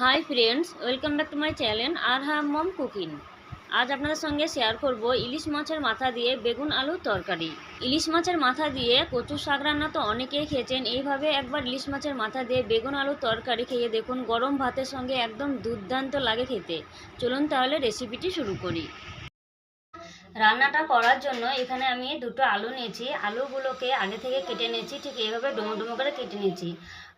Hi friends welcome back to my channel আর হাম mom cooking আজ আপনাদের সঙ্গে শেয়ার করব ইলিশ মাছের মাথা দিয়ে বেগুন আলু তরকারি। ইলিশ মাছের মাথা দিয়ে কচু শাক রান্না তো অনেকেই খেয়েছেন, এইভাবে একবার ইলিশ মাছের মাথা দিয়ে বেগুন আলু তরকারি খেয়ে দেখুন গরম ভাতের সঙ্গে একদম দুর্দান্ত লাগে খেতে। চলুন তাহলে রেসিপিটি শুরু করি। রান্নাটা করার জন্য এখানে আমি দুটো আলু নিয়েছি, আলুগুলোকে আগে থেকে কেটে নিয়েছি, ঠিক এইভাবে ডুমো ডুমো করে কেটে নিয়েছি।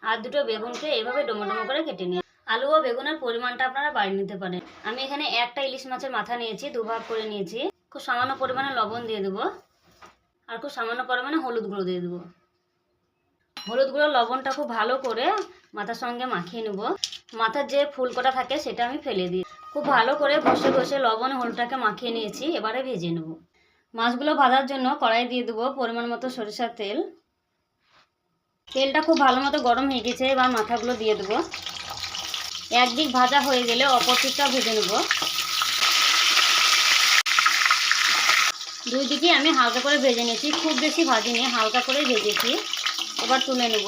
আর দুটো বেগুনকে এইভাবে ডুমো ডুমো করে কেটে নিয়েছি। আলু ও বেগুনের পরিমাণটা আপনারা বাড়িয়ে নিতে পারেন। আমি এখানে একটা ইলিশ মাছের মাথা নিয়েছি দুভাগ করে নিয়েছি। খুব সামান্য পরিমাণে লবণ দিয়ে দেবো। আর খুব সামান্য পরিমাণে হলুদ গুঁড়ো দিয়ে দেবো। হলুদ গুঁড়ো, লবণটা খুব ভালো করে মাথার সঙ্গে মাখিয়ে নেব। মাথার যে ফুলকোটা থাকে সেটা আমি ফেলে দিই। খুব ভালো করে ঘষে ঘষে লবণ হলুদটাকে মাখিয়ে নিয়েছি, এবারে ভেজে নেব। মাছগুলো ভাজার জন্য কড়াই দিয়ে দেবো পরিমাণ মতো সরিষার তেল। তেলটা খুব ভালো মতো গরম হয়ে গেছে, এবার মাথাগুলো দিয়ে দেবো। একদিক ভাজা হয়ে গেলে অপর ভেজে নেব। দুই দিকে আমি হালকা করে ভেজে নিয়েছি, খুব বেশি ভাজিনি, হালকা করে ভেজেছি। এবার তুলে নেব।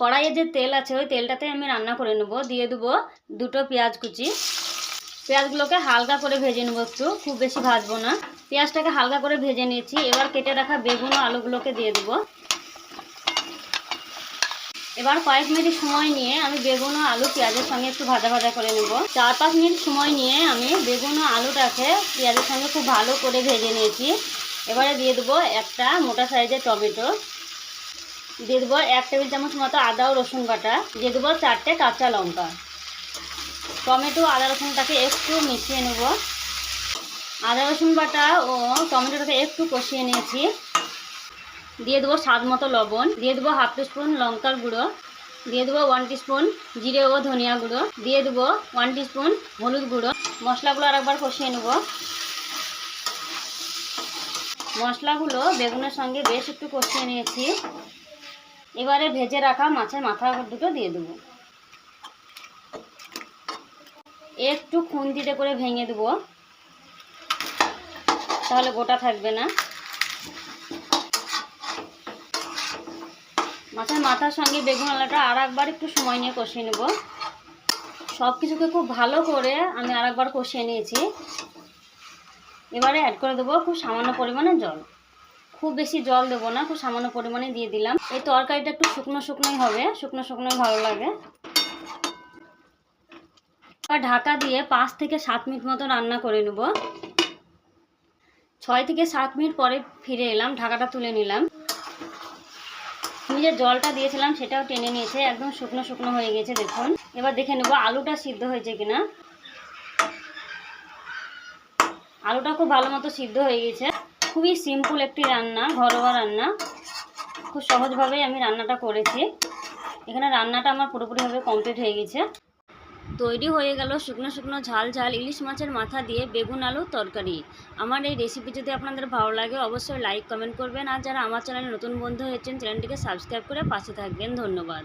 কড়াইয়ে যে তেল আছে, ওই তেলটাতে আমি রান্না করে নেব। দিয়ে দেবো দুটো পেঁয়াজ কুচি। পেঁয়াজগুলোকে হালকা করে ভেজে নেব একটু, খুব বেশি ভাজবো না। পেঁয়াজটাকে হালকা করে ভেজে নিয়েছি। এবার কেটে রাখা বেগুন আলুগুলোকে দিয়ে দেবো। এবার কয়েক মিনিট সময় নিয়ে আমি বেগুন ও আলু পেঁয়াজের সঙ্গে একটু ভাজা ভাজা করে নেব। চার পাঁচ মিনিট সময় নিয়ে আমি বেগুন ও আলুটাকে পেঁয়াজের সঙ্গে খুব ভালো করে ভেজে নিয়েছি। এবারে দিয়ে দেবো একটা মোটা সাইজের টমেটো। দিয়ে দেবো এক টেবিল চামচ মতো আদা ও রসুন বাটা। দিয়ে দেবো চারটে কাঁচা লঙ্কা। টমেটো আদা রসুনটাকে একটু মিশিয়ে নেব। আদা রসুন বাটা ও টমেটোটাকে একটু কষিয়ে নিয়েছি। দিয়ে দেবো স্বাদ মতো লবণ, দিয়ে দেবো হাফ স্পুন লঙ্কার গুঁড়ো, দিয়ে দেবো ওয়ান স্পুন জিরে ও ধনিয়া গুঁড়ো, দিয়ে দেবো ওয়ান স্পুন হলুদ গুঁড়ো। মশলাগুলো আরেকবার কষিয়ে নেব। মশলাগুলো বেগুনের সঙ্গে বেশ একটু কষিয়ে নিয়েছি। এবারে ভেজে রাখা মাছের মাথা দুটো দিয়ে দেবো। একটু খুন্তিতে করে ভেঙে দেবো। তাহলে গোটা থাকবে না। মাছের মাথার সঙ্গে বেগুন আলাটা আর একবার একটু সময় নিয়ে কষিয়ে নেব। সব কিছুকে খুব ভালো করে আমি আর একবার কষিয়ে নিয়েছি। এবারে অ্যাড করে দেবো খুব সামান্য পরিমাণে জল। খুব বেশি জল দেবো না, খুব সামান্য পরিমাণে দিয়ে দিলাম। এই তরকারিটা একটু শুকনো শুকনোই হবে, শুকনো শুকনোই ভালো লাগে। এবার ঢাকা দিয়ে পাঁচ থেকে সাত মিনিট মতো রান্না করে নেব। ছয় থেকে সাত মিনিট পরে ফিরে এলাম, ঢাকাটা তুলে নিলাম। আমি যে জলটা দিয়েছিলাম সেটাও টেনে নিয়েছে, একদম শুকনো শুকনো হয়ে গেছে, দেখুন। এবার দেখে নেব আলুটা সিদ্ধ হয়েছে কিনা। আলুটা খুব ভালো মতো সিদ্ধ হয়ে গেছে। খুবই সিম্পল একটি রান্না, ঘরোয়া রান্না। খুব সহজভাবেই আমি রান্নাটা করেছি। এখানে রান্নাটা আমার পুরোপুরিভাবে কমপ্লিট হয়ে গেছে। তৈরি হয়ে গেল শুকনো শুকনো ঝাল ঝাল ইলিশ মাছের মাথা দিয়ে বেগুন আলু তরকারি। আমার এই রেসিপি যদি আপনাদের ভালো লাগে, অবশ্যই লাইক কমেন্ট করবেন। আর যারা আমার চ্যানেলে নতুন বন্ধু হয়েছেন চ্যানেলটিকে সাবস্ক্রাইব করে পাশে থাকবেন। ধন্যবাদ।